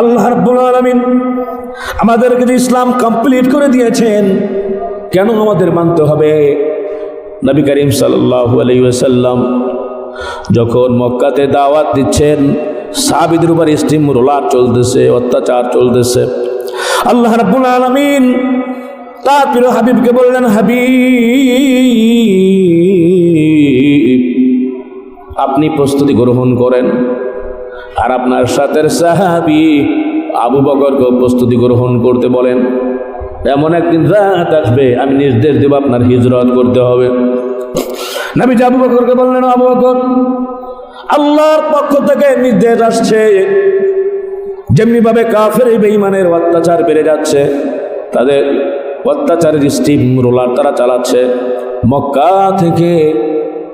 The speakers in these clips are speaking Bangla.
আল্লাহ রাব্বুল আলামিন আমাদেরকে যে ইসলাম কমপ্লিট করে দিয়েছেন, কেন আমাদের মানতে হবে? নবী করিম সাল্লাল্লাহু আলাইহি ওয়াসাল্লাম যখন মক্কাতে দাওয়াত দিচ্ছেন, সাহাবিদের উপর স্টিম রোলার চলতেছে, অত্যাচার চলতেছে। আল্লাহ রাব্বুল আলামিন তার প্রিয় হাবিবকে বললেন, হাবিব, আপনি প্রস্তুতি গ্রহণ করেন। আর আপনার সাথের সাহাবি আবু বকরকে প্রস্তুতি গ্রহণ করতে বলেন, এমন একদিন রাত আসবে, আমি নির্দেশ দেব আপনার হিজরত করতে হবে। নবী আবু বকরকে বললেন, আবু বকর, আল্লাহর পক্ষ থেকে নির্দেশ আসছে যেমনি ভাবে কাফের বেঈমানের অত্যাচার বেড়ে যাচ্ছে, তাদের অত্যাচারের স্টিম রোলার তারা চালাচ্ছে। মক্কা থেকে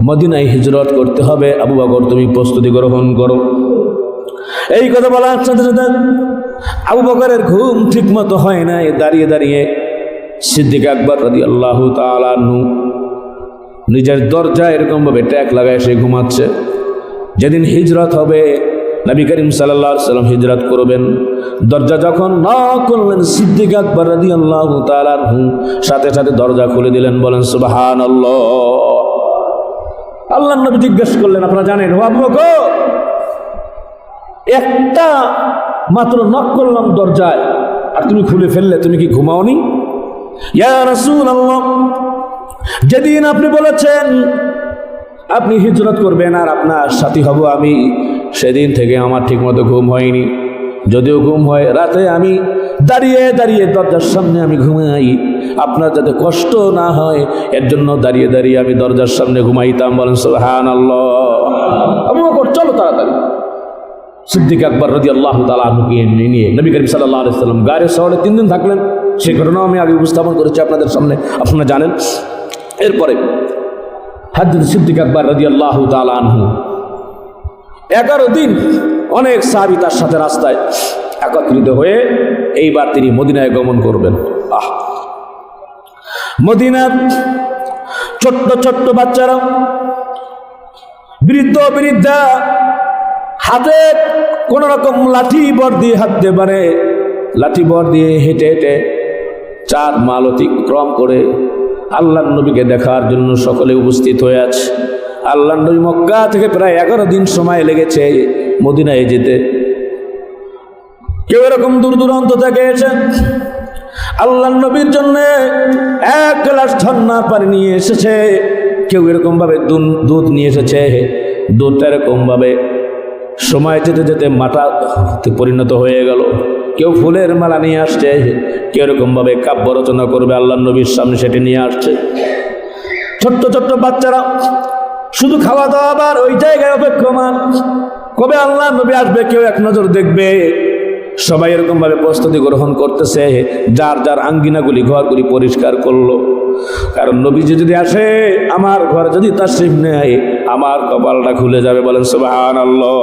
মদিনায় হিজরত করতে হবে। আবু বকর, তুমি প্রস্তুতি গ্রহণ করো। এই কথা বলার সাথে আবু বকরের ঘুম ঠিক মতো হয় নাই, দাঁড়িয়ে দাঁড়িয়ে সিদ্দিক আকবর রাদি আল্লাহ তালু নিজের দরজা এরকমভাবে ট্যাক লাগায় সে ঘুমাচ্ছে। যেদিন হিজরত হবে, নবী করিম সাল্লাহ সাল্লাম হিজরত করবেন। দরজা যখন না করলেন, সিদ্দিক আকবর রাদি আল্লাহ তালু সাথে সাথে দরজা খুলে দিলেন, বলেন সুবাহান আল্লাহ আল্লাহ নবী জিজ্ঞেস করলেন, আপনারা জানেন? ও আবু বকর একটা মাত্র নক করলাম দরজায়। আর তুমি খুলে ফেললে, তুমি কি ঘুমাওনি? ইয়া যেদিন আপনি বলেছেন, আপনি হিজরত করবেন আর আপনার সাথী হব আমি, সেদিন থেকে আমার ঠিকমতো ঘুম হয়নি। যদিও ঘুম হয়, রাতে আমি দাঁড়িয়ে দাঁড়িয়ে দরজার সামনে আমি ঘুমাই। আপনার যাতে কষ্ট না হয়, এর জন্য দাঁড়িয়ে দাঁড়িয়ে আমি দরজার সামনে ঘুমাইতাম, বলেন সোহান আল্লাহ চলো তাড়াতাড়ি। সিদ্দিক আকবর রদি আল্লাহ তালুকে নিয়ে নবী করিম সাল্লাহ আলাইসাল্লাম গায়ের শহরে তিন দিন থাকলেন। সেই ঘটনাও আমি আগে উপস্থাপন করেছি আপনাদের সামনে, আপনারা জানেন। এরপরে হাদিদ সিদ্দিক আকবর রদি আল্লাহ তালু এগারো দিন অনেক সাহাবি তার সাথে রাস্তায় একত্রিত হয়ে এইবার তিনি মদিনায় গমন করবেন। আহ! মদিনার ছোট্ট ছোট্ট বাচ্চারা, বৃদ্ধ বৃদ্ধা হাতে কোন রকম লাঠি বর দিয়ে হাঁটতে পারে। লাঠি বর দিয়ে হেঁটে হেঁটে চার মাল অতিক্রম করে আল্লাহ নবীকে দেখার জন্য সকলে উপস্থিত হয়ে আছে। আল্লাহ নবী মক্কা থেকে প্রায় এগারো দিন সময় লেগেছে মদিনায় যেতে। কেউ এরকম দূর দূরান্ত থেকে এসে আল্লাহ নবীর জন্য এক গ্লাস ঝর্ণার পানি নিয়ে এসেছে। কেউ এরকম ভাবে দুধ- নিয়ে এসেছে। দুধটা এরকম ভাবে সময় যেতে যেতে মাটা পরিণত হয়ে গেল। কেউ ফুলের মালা নিয়ে আসছে, কেউ এরকমভাবে কাব্য রচনা করবে আল্লাহ নবীর সামনে সেটি নিয়ে আসছে। ছোট্ট ছোট্ট বাচ্চারা, শুধু খাওয়া দাওয়া আবার ওই জায়গায় অপেক্ষমান। কবে আল্লাহ নবী আসবে কেউ এক নজর দেখবে। সবাই এরকম ভাবে প্রস্তুতি গ্রহণ করতেছে, যার যার আঙ্গিনাগুলি, ঘরগুলি পরিষ্কার করল। কারণ নবীজি যদি আসে, আমার ঘর যদি তার শিব নেয়, আমার কপালটা খুলে যাবে বলেন সুবাহান আল্লাহ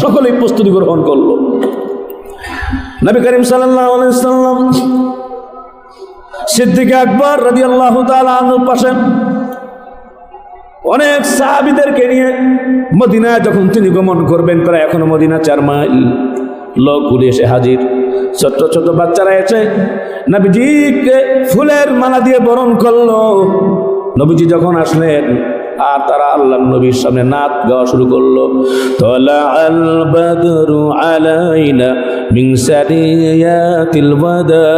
সকলেই প্রস্তুতি গ্রহণ করল। নবী করিম সাল্লাম সিদ্দিক আকবর রাজি আল্লাহ পাশে, অনেক সাহাবিদেরকে নিয়ে মদিনায় যখন তিনি গমন করবেন, প্রায় এখনও মদিনা চার মাইল লোকগুলি এসে হাজির। ছোট্ট ছোট বাচ্চারা এসে নবীজিকে ফুলের মালা দিয়ে বরণ করলো নবীজি যখন আসলেন আর তারা আল্লাহ নবীর সামনে নাচ গাওয়া শুরু করলো তোলা আল বদরু আলাইনা মিন সারিয়াতিল ওয়াদা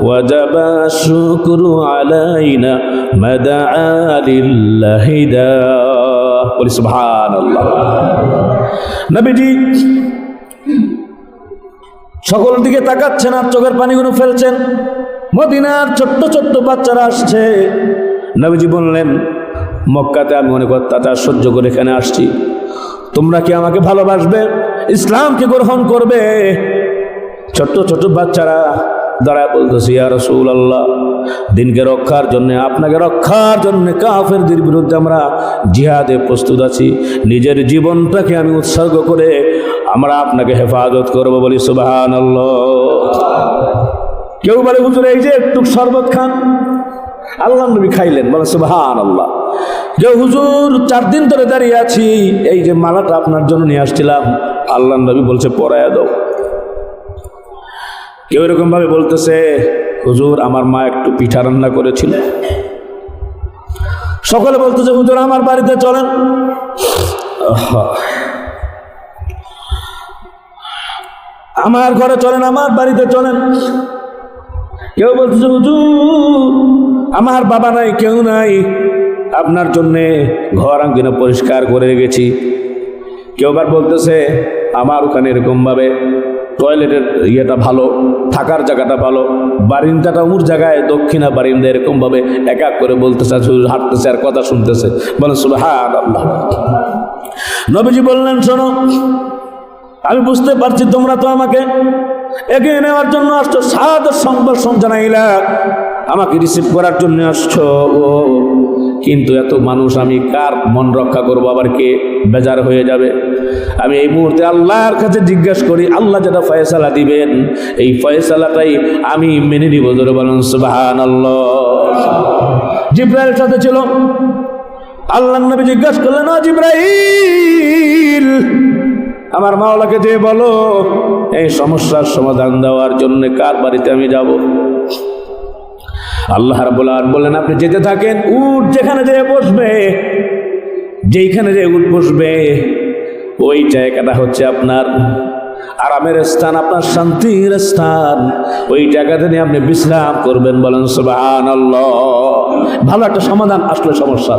وجب الشكر علينا مدعا لله دا বলি সুবহান আল্লাহ নবীজি সকল দিকে তাকাচ্ছেন আর চোখের পানিগুলো ফেলছেন। মদিনার ছোট্ট ছোট্ট বাচ্চারা আসছে। নবীজি বললেন, মক্কাতে আমি মনে অনেক অত্যাচার সহ্য করে এখানে আসছি। তোমরা কি আমাকে ভালোবাসবে? ইসলামকে গ্রহণ করবে? ছোট্ট ছোট্ট বাচ্চারা দাঁড়ায় বলতেছি, ইয়া রসুল আল্লাহ দিনকে রক্ষার জন্য, আপনাকে রক্ষার জন্য কাফেরদের বিরুদ্ধে আমরা জিহাদে প্রস্তুত আছি। নিজের জীবনটাকে আমি উৎসর্গ করে আমরা আপনাকে হেফাজত করব। বলি সুবাহান কেউ বলে, হুজুর, এই যে একটু শরবত খান। আল্লাহ নবী খাইলেন, বলে সুবাহান আল্লাহ যে হুজুর, চার দিন ধরে দাঁড়িয়ে আছি, এই যে মালাটা আপনার জন্য নিয়ে আসছিলাম। আল্লাহ নবী বলছে, পরায়া দাও। কেউ এরকম ভাবে বলতেছে, হুজুর, আমার মা একটু পিঠা রান্না করেছিল। সকলে বলতেছে হুজুর, আমার বাড়িতে চলেন। আমার ঘরে চলেন, আমার বাড়িতে চলেন। কেউ বলতেছে হুজুর, আমার বাবা নাই, কেউ নাই। আপনার জন্যে ঘর আঙ্গিনা পরিষ্কার করে রেখেছি। কেউ আবার বলতেছে, আমার ওখানে এরকমভাবে টয়লেটের ইয়েটা ভালো, থাকার জায়গাটা ভালো, বারিন্দাটা উমুর জায়গায়, দক্ষিণা বারিন্দা এরকমভাবে এক এক করে বলতেছে শুধু হাঁটতেছে, আর কথা শুনতেছে। বলে সুবহান আল্লাহ নবীজি বললেন, শোনো, আমি বুঝতে পারছি তোমরা তো আমাকে এগিয়ে নেওয়ার জন্য আসছো, সাদর সংবর্ষণ জানাইলা। আমাকে রিসিভ করার জন্য আসছো ও। কিন্তু এত মানুষ আমি কার মন রক্ষা করব? আবার কে? বেজার হয়ে যাবে। আমি এই মুহূর্তে আল্লাহর কাছে জিজ্ঞাসা করি, আল্লাহ যেটা ফয়সালা দিবেন, এই ফয়সালাটাই আমি মেনে নিব। জোরে বলুন সুবাহান জিব্রাইলের সাথে ছিল। আল্লাহ নবী জিজ্ঞাসা করলেন জিব্রাইল, আমার মাওলাকে যে বলো, এই সমস্যার সমাধান দেওয়ার জন্য কার বাড়িতে আমি যাব? আল্লাহ রাব্বুল আলামিন বললেন, আপনি যেতে থাকেন উট যেখানে যেয়ে বসবে। যেইখানে যে উট বসবে ওই জায়গাটা হচ্ছে আপনার আরামের স্থান, আপনার শান্তির স্থান। ওই জায়গাতে নিয়ে আপনি বিশ্রাম করবেন, বলেন, সুবহানাল্লাহ। ভালো একটা সমাধান আসলে সমস্যা।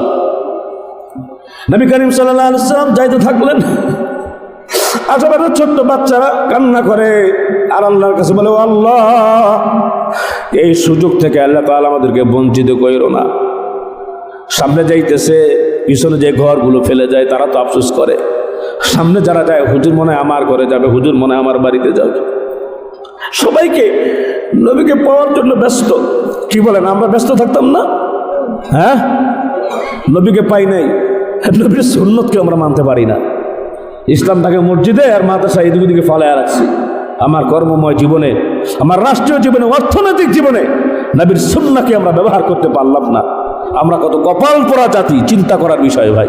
নবী করিম সাল্লাম যাইতে থাকলেন। আশেপাশে ছোট্ট বাচ্চারা কান্না করে। আর আল্লাহর কাছে বলে আল্লাহ, এই সুযোগ থেকে আল্লাহ তাআলা আমাদেরকে বঞ্চিত কইরো না। সামনে যাইতেছে, পিছনে যে ঘরগুলো ফেলে যায়, তারা তো আফসোস করে। সামনে যারা যায়, হুজুর মনে আমার ঘরে যাবে, হুজুর মনে আমার বাড়িতে যাবে। সবাইকে, নবীকে পাওয়ার জন্য ব্যস্ত। কি বলেন, আমরা ব্যস্ত থাকতাম না? হ্যাঁ? নবীকে পাই নাই। নবীর সুন্নতকে আমরা মানতে পারি না। ইসলামটাকে মসজিদে আর মাদ্রাসা এদিকে দিকে ফালায় রাখছি। আমার কর্মময় জীবনে, আমার রাষ্ট্রীয় জীবনে, অর্থনৈতিক জীবনে নবীর সুন্নাকে আমরা ব্যবহার করতে পারলাম না। আমরা কত কপাল পোড়া জাতি, চিন্তা করার বিষয় ভাই।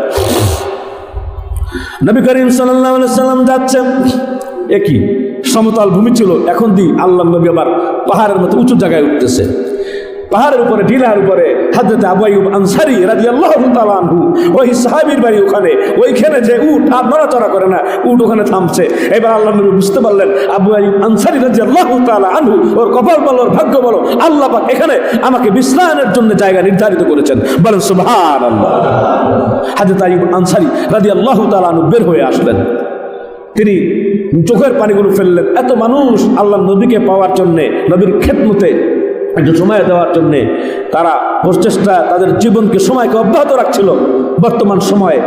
নবী করিম সাল্লাম যাচ্ছেন। একই সমতল ভূমি ছিল। এখন দি আল্লাহ নবী আবার পাহাড়ের মতো উঁচু জায়গায় উঠতেছে। পাহাড়ের উপরে টিলার উপরে হাজরত আবু আইয়ুব আনসারি রাদিয়াল্লাহু তাআলা আনহু, ওই সাহাবীর বাড়ি ওখানে, ওইখানে যে উট আর নড়াচড়া করে না, উট ওখানে থামছে। এবার আল্লাহ নবী বুঝতে পারলেন, আবু আইয়ুব আনসারি রাদিয়াল্লাহু তাআলা আনহু, ওর কপাল বলো, ওর ভাগ্য বলো, আল্লাহ পাক এখানে আমাকে বিশ্রামের জন্য জায়গা নির্ধারিত করেছেন। বলেন, সুবহানাল্লাহ। হাজরত আইয়ুব আনসারি রাদিয়াল্লাহু তাআলা আনহু বের হয়ে আসলেন। তিনি চোখের পানিগুলো ফেললেন। এত মানুষ আল্লাহ নবীকে পাওয়ার জন্যে, নবীর খেদমতে একটু সময় দেওয়ার জন্যে তারা প্রচেষ্টা তাদের জীবনকে সময়কে অব্যাহত রাখছিল। বর্তমান সময়ে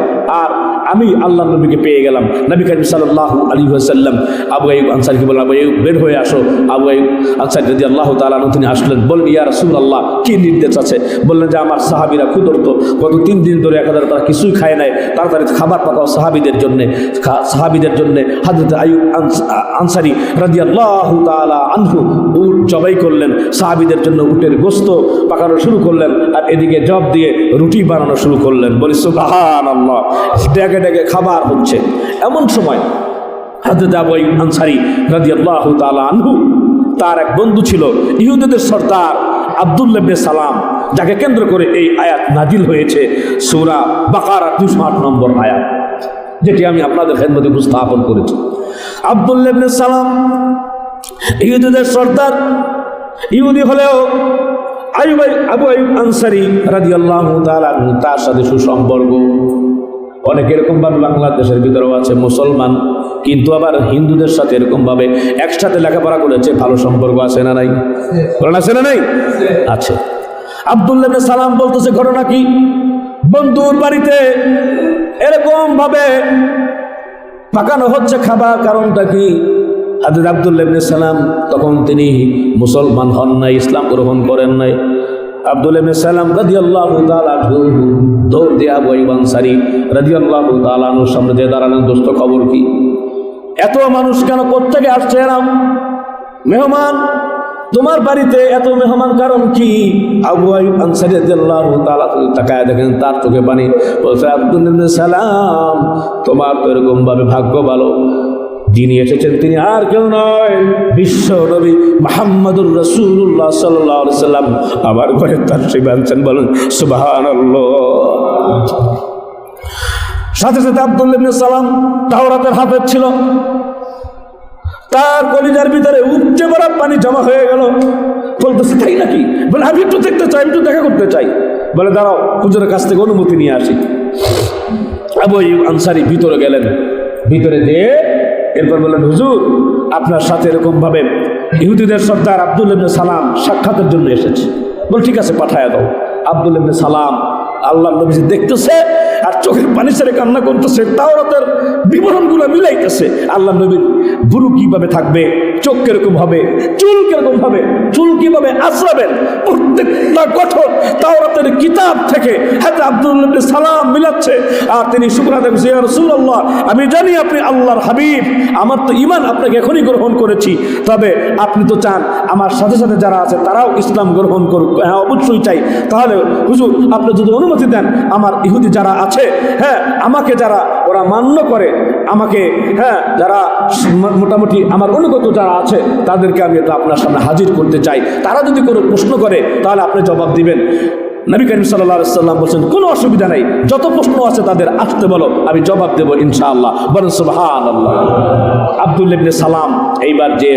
আর আমি আল্লাহ নবীকে পেয়ে গেলাম। নবী করিম সাল্লাহ আলী সাল্লাম আবু আইব আনসারিকে বললাম আবু বের হয়ে আসো। আবু আইব আনসারি যদি আল্লাহ তালানো তিনি আসলেন। বললেন, ইয়া রসুল আল্লাহ কী নির্দেশ আছে? বললেন যে, আমার সাহাবিরা ক্ষুদর্ত গত তিন দিন ধরে এক হাজার তারা কিছুই খায় নাই। তাড়াতাড়ি খাবার পাকাও সাহাবিদের জন্যে সাহাবিদের জন্যে। হাজরত আয়ুব আনসারি রাজি আল্লাহ তালা আনহু উট জবাই করলেন, সাহাবিদের জন্য উটের গোস্ত পাকানো শুরু করলেন আর এদিকে জব দিয়ে রুটি বানানো শুরু করলেন। বলি সুবাহান আল্লাহ ডেকে খাবার হচ্ছে। এমন সময় আনসারি তার এক বন্ধু ছিল, ইহুদিদের সর্দার আবদুল্লাবনে সালাম, যাকে কেন্দ্র করে এই আয়াত নাজিল হয়েছে, সৌরা বাকার দুশো আট নম্বর আয়াত, যেটি আমি আপনাদের খেদমতে উপস্থাপন করেছি। আবদুল্লাবনে সালাম ইহুদিদের সর্দার, ইহুদি হলেও আয়ুব আবু আনসারি রাজি আল্লাহ তার সাথে সুসম্পর্ক। অনেক এরকম ভাবে বাংলাদেশের ভিতরেও আছে মুসলমান, কিন্তু আবার হিন্দুদের সাথে এরকম ভাবে একসাথে লেখাপড়া করেছে, ভালো সম্পর্ক আছে না নাই? ঘটনা আছে না নাই? আছে। আবদুল্লাহ সালাম বলতেছে, ঘটনা কি? বন্ধুর বাড়িতে এরকম ভাবে পাকানো হচ্ছে খাবার, কারণটা কি? হাজর আবদুল্লাহ সালাম তখন তিনি মুসলমান হন নাই, ইসলাম গ্রহণ করেন নাই। আব্দুল ইবনে সালাম রাদিয়াল্লাহু তাআলা দৌড় দেয়া আবু আইয়ুব আনসারী রাদিয়াল্লাহু তাআলা আনহুর সামনে দিয়ে দাঁড়ালেন। দোস্ত, খবর কি? এত মানুষ কেন কোত্থেকে আসছে এরাম? মেহমান, তোমার বাড়িতে এত মেহমান কারণ কি? আবু আইয়ুব আনসারী রাদিয়াল্লাহু তাআলা তাকায় দেখেন, তার চোখে পানি। বলছে, আব্দুল সালাম, তোমার তো এরকম ভাবে ভাগ্য ভালো। যিনি এসেছেন তিনি আর কেউ নয়, বিশ্ব নবী মাহমুদুর রসুল্লাহ সাল্লাহ সাল্লাম। আবার ঘরে তার বানছেন বলেন সুবাহান সাথে সাথে আব্দুল্লাহ ইবনে সালাম তাওরাতের হাফেজ ছিল। তার কলিজার ভিতরে উপচে পড়া পানি জমা হয়ে গেল। বলতেছে, তাই নাকি? বলে, আমি একটু দেখতে চাই একটু দেখা করতে চাই। বলে, দাঁড়াও, হুজুরের কাছ থেকে অনুমতি নিয়ে আসি। আবু আনসারি ভিতরে গেলেন। ভিতরে যেয়ে এরপর বললেন, হুজুর, আপনার সাথে এরকম ভাবে ইহুদিদের সর্দার আব্দুল ইবনে সালাম সাক্ষাতের জন্য এসেছে। বল, ঠিক আছে, পাঠায় দাও। আব্দুল ইবনে সালাম আল্লাহ নবী দেখতেছে আর চোখের পানি ছেড়ে কান্না করতেছে তাও তাওরাতের বিবরণগুলো মিলাইতেছে। আল্লাহ নবীর গুরু কীভাবে থাকবে, চোখ কীরকম হবে, চুল কীরকম হবে, চুল কীভাবে আশ্রাবেন প্রত্যেকটা গঠন তাওরাতের কিতাব থেকে হাজরত আব্দুল সালাম মিলাচ্ছে। আর তিনি শুকরা দেখছে ইয়া রাসূলুল্লাহ, আমি জানি আপনি আল্লাহর হাবিব, আমার তো ইমান আপনাকে এখনই গ্রহণ করেছি। তবে আপনি তো চান আমার সাথে সাথে যারা আছে তারাও ইসলাম গ্রহণ করুক। হ্যাঁ অবশ্যই চাই। তাহলে হুজুর, আপনি যদি অনুমতি দেন, আমার ইহুদি যারা আছে হ্যাঁ আমাকে যারা ওরা মান্য করে, আমাকে হ্যাঁ যারা মোটামুটি আমার অনুগত যারা আছে, তাদেরকে আমি এটা আপনার সামনে হাজির করতে চাই। তারা যদি কোনো প্রশ্ন করে, তাহলে আপনি জবাব দিবেন। নবী করিম সাল্লাহ সাল্লাম বলছেন, কোনো অসুবিধা নাই, যত প্রশ্ন আছে তাদের আসতে বলো, আমি জবাব দেবো ইনশাআল্লাহ। বলেন সুবহান আল্লাহ আবদুল্লিবনে সালাম, এইবার যে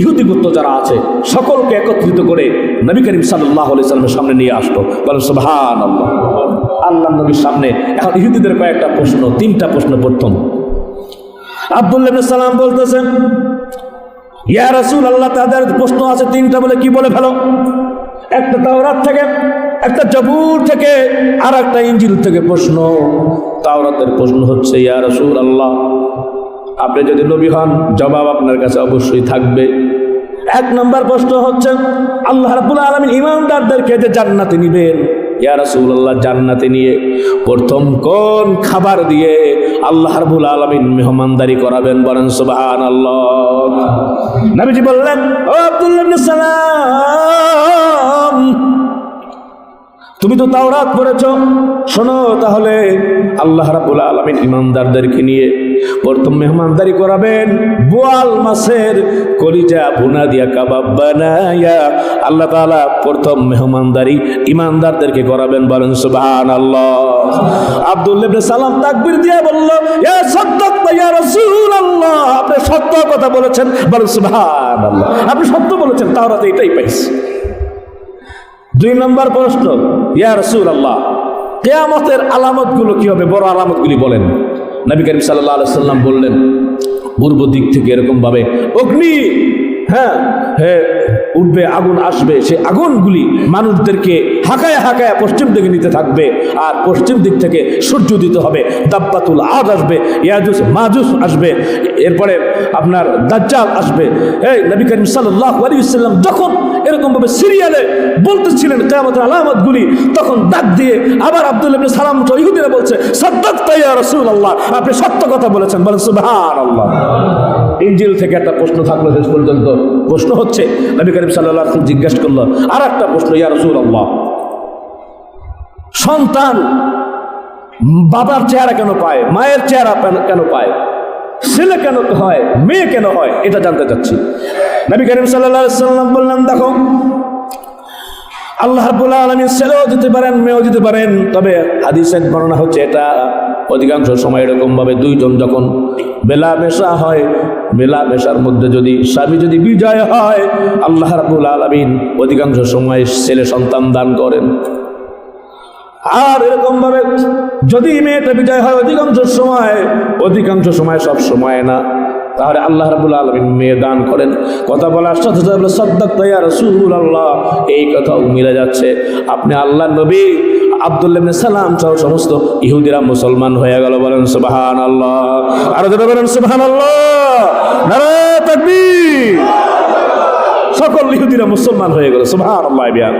ইহুদি গুত্ত যারা আছে, সকলকে একত্রিত করে নবী করিম সাল্লামের সামনে নিয়ে আসলো। বলেন সুবহান আল্লাহ নবীর সামনে, এখন ইহুদিদের কয়েকটা প্রশ্ন, তিনটা প্রশ্ন প্রথম। আবদুল্লাহ ইবনে সালাম বলতেছেন, ইয়া রাসূল আল্লাহ তাদের প্রশ্ন আছে তিনটা বলে কি বলে ফেলো? একটা তাওরাত থেকে, একটা জবুর থেকে আর একটা ইঞ্জিল থেকে প্রশ্ন। তাওরাতের প্রশ্ন হচ্ছে, ইয়া রসুল আল্লাহ আপনি যদি নবী হন, জবাব আপনার কাছে অবশ্যই থাকবে। এক নম্বর প্রশ্ন হচ্ছে, আল্লাহ রাবুল আলমিন ইমানদারদেরকে যে জান্নাতে নিবেন? ইয়া রাসূলুল্লাহ, জান্নাতে নিয়ে প্রথম কোন খাবার দিয়ে আল্লাহ রাব্বুল আলামিন মেহমানদারি করাবেন বলেন সুবহানাল্লাহ। নবীজি বললেন, ও আব্দুল্লাহ ইবনে সালাম, তুমি তো তাওরাত পড়েছ, শোনো তাহলে আল্লাহ রাব্বুল আলামিন ইমানদারদেরকে নিয়ে প্রথম মেহমানদারি করাবেন। বোয়াল মাছের কলিজা ভুনা দিয়া কাবাব বানায়া আল্লাহ তাআলা প্রথম মেহমানদারি ইমানদারদেরকে করাবেন বলেন, সুবহানাল্লাহ। আব্দুল্লাহ ইবনে সালাম তাকবীর দিয়ে বলল ইয়া সাদ্দাকতা ইয়া রাসূলুল্লাহ। আপনি সত্য কথা বলেছেন, বলেন, সুবহানাল্লাহ। আপনি সত্য বলেছেন, তাওরাতে এটাই পাইছি। দুই নম্বর প্রশ্ন, ইয়া রসুল আল্লাহ কেয়ামতের আলামতগুলো কি হবে? বড় আলামতগুলি বলেন। নবী করিম সাল্লাহ সাল্লাম বললেন পূর্ব দিক থেকে এরকমভাবে অগ্নি! হ্যাঁ হ্যাঁ উঠবে, আগুন আসবে। সে আগুনগুলি মানুষদেরকে হাঁকায় হাঁকায় পশ্চিম দিকে নিতে থাকবে আর পশ্চিম দিক থেকে সূর্য দিতে হবে, দাব্বাতুল আদ আসবে, ইয়াজুস, মাজুস আসবে, এরপরে আপনার দাজ্জাল আসবে। এই নবী করিম সাল্লাহ আলী সাল্লাম যখন এরকমভাবে সিরিয়ালে বলতেছিলেন কেয়ামতের আলামতগুলি, তখন ডাক দিয়ে আবার আব্দুল সালাম ইহুদিরা বলছে সদ্দাক তাইয়া রসুল আল্লাহ আপনি সত্য কথা বলেছেন, বলেন সুবহান আল্লাহ ইঞ্জিল থেকে একটা প্রশ্ন থাকল শেষ পর্যন্ত। প্রশ্ন হচ্ছে, নবী করিম সাল্লাহ জিজ্ঞাসা করল আর একটা প্রশ্ন, ইয়া রসুল আল্লাহ সন্তান বাবার চেহারা কেন পায়, মায়ের চেহারা কেন পায়, ছেলে কেন হয়, মেয়ে কেন হয়, এটা জানতে চাচ্ছি। নবী করিম সাল্লাম বললেন, দেখো, আল্লাহ আলামিন ছেলেও দিতে পারেন, মেয়েও দিতে পারেন, তবে হাদিসের বর্ণনা হচ্ছে এটা অধিকাংশ সময় এরকম ভাবে দুইজন যখন মেলা মেশা হয় মেলা মেশার মধ্যে যদি স্বামী যদি বিজয় হয়, আল্লাহ রাবুল আলমিন অধিকাংশ সময় ছেলে সন্তান দান করেন। আর এরকম ভাবে যদি মেয়েটা বিজয় হয় অধিকাংশ সময় অধিকাংশ সময় সব সময় না। তাহলে আল্লাহ রাবুল আলমিন মেয়ে দান করেন। কথা বলার সাথে সাথে সদ্দাক তৈয়া রসুল আল্লাহ এই কথাও মিলে যাচ্ছে। আপনি আল্লাহ নবী আবদুল্লাহ সালাম সহ সমস্ত ইহুদিরা মুসলমান হয়ে গেল বলেন সুবাহান আল্লাহ আরও যেটা বলেন সুবাহান আল্লাহ সকল ইহুদিরা মুসলমান হয়ে গেল, সুবহানাল্লাহ বিয়ান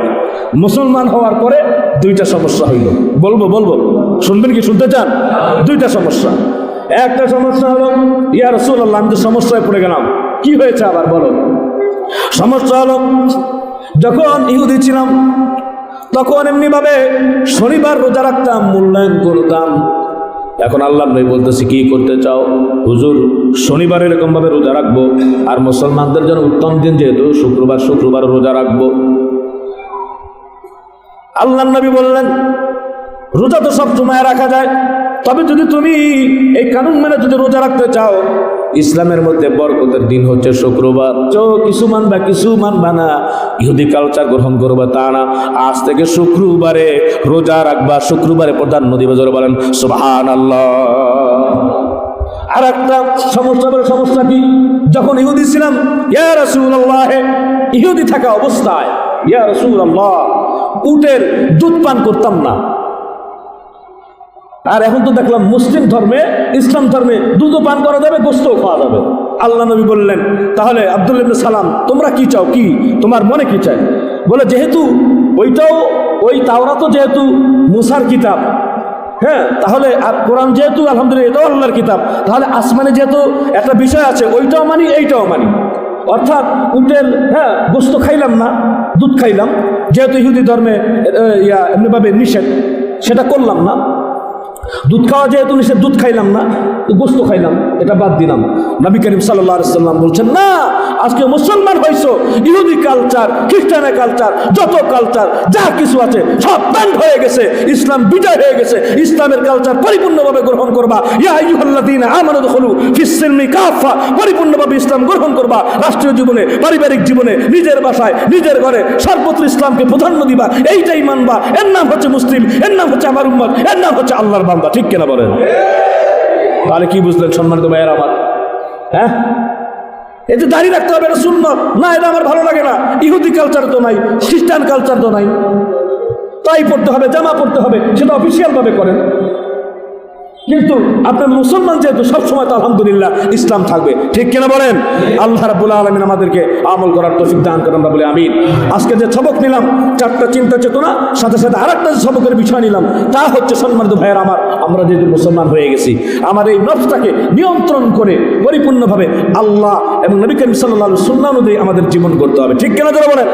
মুসলমান হওয়ার পরে দুইটা সমস্যা হইল। বলব বলব। শুনবেন কি শুনতে চান? দুইটা সমস্যা। একটা সমস্যা হলো, ইয়া রাসূলুল্লাহ, আমি তো সমস্যায় পড়ে গেলাম। কি হয়েছে আবার বলো? সমস্যা হলো, যখন ইহুদি ছিলাম, তখন এমনিভাবে শনিবার রোজা রাখতাম, মূল্যায়ন করতাম। এখন আল্লাহ নবী বলতেছি, কি করতে চাও? হুজুর, শনিবার এরকম ভাবে রোজা রাখব, আর মুসলমানদের জন্য উত্তম দিন যেহেতু, শুক্রবার শুক্রবার রোজা রাখব। আল্লাহ নবী বললেন রোজা তো সব সময় রাখা যায়। তবে যদি তুমি এই কানুন মেনে যদি রোজা রাখতে চাও, ইসলামের মধ্যে বরকতের দিন হচ্ছে শুক্রবার। চো, কিছু মানবা কিছু মানবা না। ইহুদি কালচার গ্রহণ করবা তা না। আজ থেকে শুক্রবারে রোজা রাখবা। শুক্রবারে প্রধান নদী বাজারে বলেন সুবহান আল্লাহ আর একটা সমস্যা বলে সমস্যা কি? যখন ইহুদি ছিলাম, ইয়া রাসূলুল্লাহ। ইহুদি থাকা অবস্থায়, ইয়া রাসূলুল্লাহ। উটের দুধ পান করতাম না। আর এখন তো দেখলাম মুসলিম ধর্মে, ইসলাম ধর্মে দুধও পান করা যাবে গোস্তও খাওয়া যাবে। আল্লাহ নবী বললেন, তাহলে আব্দুল সালাম, তোমরা কি চাও? কি? তোমার মনে কি চাই বলে, যেহেতু ওইটাও, ওই তাওরা তো যেহেতু মুসার কিতাব হ্যাঁ তাহলে আর কোরআন যেহেতু, আলহামদুলিল্লাহ, এটাও আল্লাহর কিতাব, তাহলে আসমানে যেহেতু একটা বিষয় আছে, ওইটাও মানি, এইটাও মানি। অর্থাৎ উটের হ্যাঁ গোস্ত খাইলাম না, দুধ খাইলাম, যেহেতু ইহুদি ধর্মে ইয়া, এমনিভাবে নিষেধ, সেটা করলাম না। দুধ খাওয়া যেহেতু নিষেধ, দুধ খাইলাম না গোস্ত খাইলাম, এটা বাদ দিলাম। নবী করিম সাল্লাম বলছেন, না, আজকে মুসলমান হয়েছ ইহুদি কালচার খ্রিস্টানের কালচার যত কালচার যা কিছু আছে, সব ব্যান্ড হয়ে গেছে, ইসলাম বিজয় হয়ে গেছে, ইসলামের কালচার পরিপূর্ণভাবে গ্রহণ করবা। ইয়া আইয়ুহাল্লাযীন আমানু দুখুলু ফিস কাফা পরিপূর্ণভাবে ইসলাম গ্রহণ করবা, রাষ্ট্রীয় জীবনে, পারিবারিক জীবনে, নিজের বাসায়, নিজের ঘরে সর্বত্র ইসলামকে প্রাধান্য দিবা, এইটাই মানবা। এর নাম হচ্ছে মুসলিম, এর নাম হচ্ছে আমার উম্মত, এর নাম হচ্ছে আল্লাহর বান্দা ঠিক কিনা বলেন? তাহলে কি বুঝলেন সম্মানিত ভাইয়ের আমার? হ্যাঁ? এই এতে দাঁড়িয়ে রাখতে হবে, এটা শূন্য না, এটা আমার ভালো লাগে না। ইহুদি কালচার তো নাই, খ্রিস্টান কালচার তো নাই। তাই পড়তে হবে, জামা পড়তে হবে, সেটা অফিসিয়াল ভাবে করেন। কিন্তু আপনার মুসলমান যেহেতু সবসময় তো আলহামদুলিল্লাহ ইসলাম থাকবে। ঠিক কিনা বলেন? আল্লাহ রাবুল আলমিন আমাদেরকে আমল করার তৌফিক দান করেন আমরা বলি আমিন। আজকে যে সবক নিলাম, চারটা চিন্তা চেতনা, সাথে সাথে আরেকটা যে সবকের বিষয় নিলাম, তা হচ্ছে সম্মানিত ভাইয়ের আমার, আমরা যেহেতু মুসলমান হয়ে গেছি, আমার এই নফসটাকে নিয়ন্ত্রণ করে পরিপূর্ণভাবে আল্লাহ এবং নবী করিম সাল্লাহ সুন্নাহ অনুযায়ী আমাদের জীবন করতে হবে। ঠিক কিনা যারা বলেন?